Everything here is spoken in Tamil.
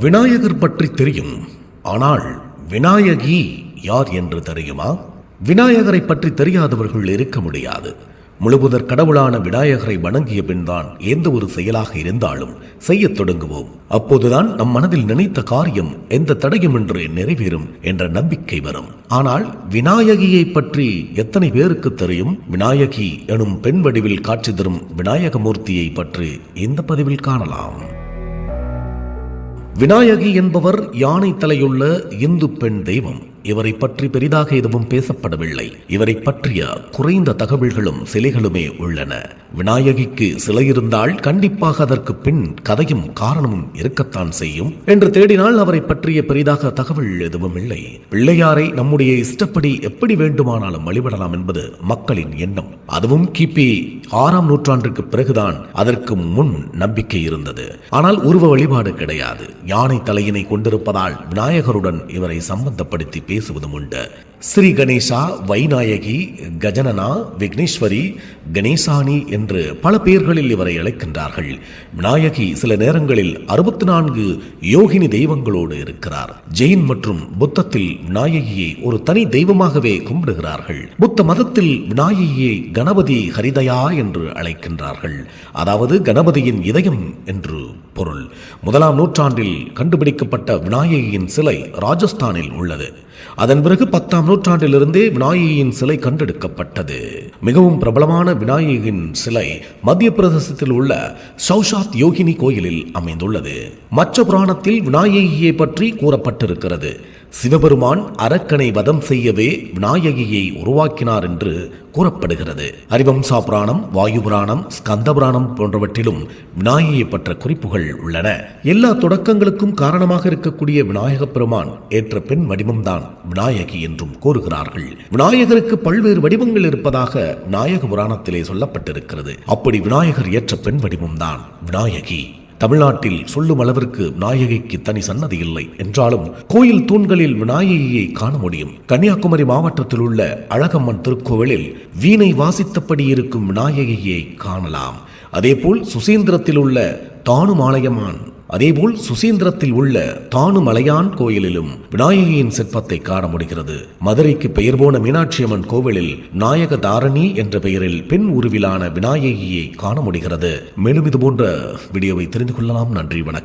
விநாயகர் பற்றி தெரியும். ஆனால் விநாயகி யார் என்று தெரியுமா? விநாயகரை பற்றி தெரியாதவர்கள் இருக்க முடியாது. முழுமுதற் கடவுளான விநாயகரை வணங்கிய பின்தான் எந்த ஒரு செயலாக இருந்தாலும் செய்யத் தொடங்குவோம். அப்போதுதான் நம் மனதில் நினைத்த காரியம் எந்த தடையுமின்றி நிறைவேறும் என்ற நம்பிக்கை வரும். ஆனால் விநாயகியை பற்றி எத்தனை பேருக்கு தெரியும்? விநாயகி எனும் பெண் வடிவில் காட்சி தரும் விநாயகமூர்த்தியை பற்றி இந்த பதிவில் காணலாம். விநாயகி என்பவர் யானை தலையுள்ள இந்து பெண் தெய்வம். இவரை பற்றி பெரிதாக எதுவும் பேசப்படவில்லை. இவரை பற்றிய குறைந்த தகவல்களும் சிலைகளுமே உள்ளன. விநாயகிக்கு சிலை இருந்தால் கண்டிப்பாக அதற்கு பின் கதையும் காரணமும் இருக்கத்தான் செய்யும். என்று தேடினால் அவரை பற்றிய பெரிதாக தகவல் எதுவும் இல்லை. பிள்ளையாரை நம்முடைய இஷ்டப்படி எப்படி வேண்டுமானாலும் வழிபடலாம் என்பது மக்களின் எண்ணம். அதுவும் கிபி ஆறாம் நூற்றாண்டுக்கு பிறகுதான் அதற்கு முன் நம்பிக்கை இருந்தது. ஆனால் உருவ வழிபாடு கிடையாது. யானை தலையினை கொண்டிருப்பதால் விநாயகருடன் இவரை சம்பந்தப்படுத்தி பேசுவதும் உண்டு. ஸ்ரீ கணேசா வைநாயகி கஜனனா விக்னேஸ்வரி கணேசானி என்று பல பெயர்களில் இவரை அழைக்கின்றார்கள். விநாயகி சில நேரங்களில் அறுபத்தி நான்கு யோகினி தெய்வங்களோடு இருக்கிறார். ஜெயின் மற்றும் புத்தத்தில் விநாயகியை ஒரு தனி தெய்வமாகவே கும்பிடுகிறார்கள். புத்த மதத்தில் விநாயகியை கணபதி ஹரிதயா என்று அழைக்கின்றார்கள். அதாவது கணபதியின் இதயம் என்று பொருள். முதலாம் நூற்றாண்டில் கண்டுபிடிக்கப்பட்ட விநாயகியின் சிலை ராஜஸ்தானில் உள்ளது. அதன் பிறகு பத்தாம் நூற்றாண்டிலிருந்தே விநாயகியின் சிலை கண்டெடுக்கப்பட்டது. மிகவும் பிரபலமான விநாயகியின் சிலை மத்திய பிரதேசத்தில் உள்ள சௌஷாத் யோகினி கோயிலில் அமைந்துள்ளது. மற்ற புராணத்தில் விநாயகியை பற்றி கூறப்பட்டிருக்கிறது. சிவபெருமான் அரக்கனை வதம் செய்யவே விநாயகியை உருவாக்கினார் என்று கூறப்படுகிறது. ஹரிவம்சா புராணம் வாயு புராணம் ஸ்கந்த புராணம் போன்றவற்றிலும் விநாயகியை பற்ற குறிப்புகள் உள்ளன. எல்லா தொடக்கங்களுக்கும் காரணமாக இருக்கக்கூடிய விநாயக பெருமான் ஏற்ற பெண் வடிவம்தான் விநாயகி என்றும் கூறுகிறார்கள். விநாயகருக்கு பல்வேறு வடிவங்கள் இருப்பதாக விநாயக புராணத்திலே சொல்லப்பட்டிருக்கிறது. அப்படி விநாயகர் ஏற்ற பெண் வடிவம்தான் விநாயகி. தமிழ்நாட்டில் சொல்லும் அளவிற்கு நாயகிக்கு தனி சன்னதி இல்லை. என்றாலும் கோயில் தூண்களில் விநாயகியை காண முடியும். கன்னியாகுமரி மாவட்டத்தில் உள்ள அழகம்மன் திருக்கோவிலில் வீணை வாசித்தபடி இருக்கும் விநாயகியை காணலாம். அதேபோல் சுசீந்திரத்தில் உள்ள தானுமாலயமான் அதேபோல் சுசீந்திரத்தில் உள்ள தானுமலையான் கோயிலிலும் விநாயகியின் சிற்பத்தை காண முடிகிறது. மதுரைக்கு பெயர் போன மீனாட்சி அம்மன் கோவிலில் நாயக தாரணி என்ற பெயரில் பெண் உருவிலான விநாயகியை காண முடிகிறது. மேலும் இது போன்ற வீடியோவை தெரிந்து கொள்ளலாம். நன்றி வணக்கம்.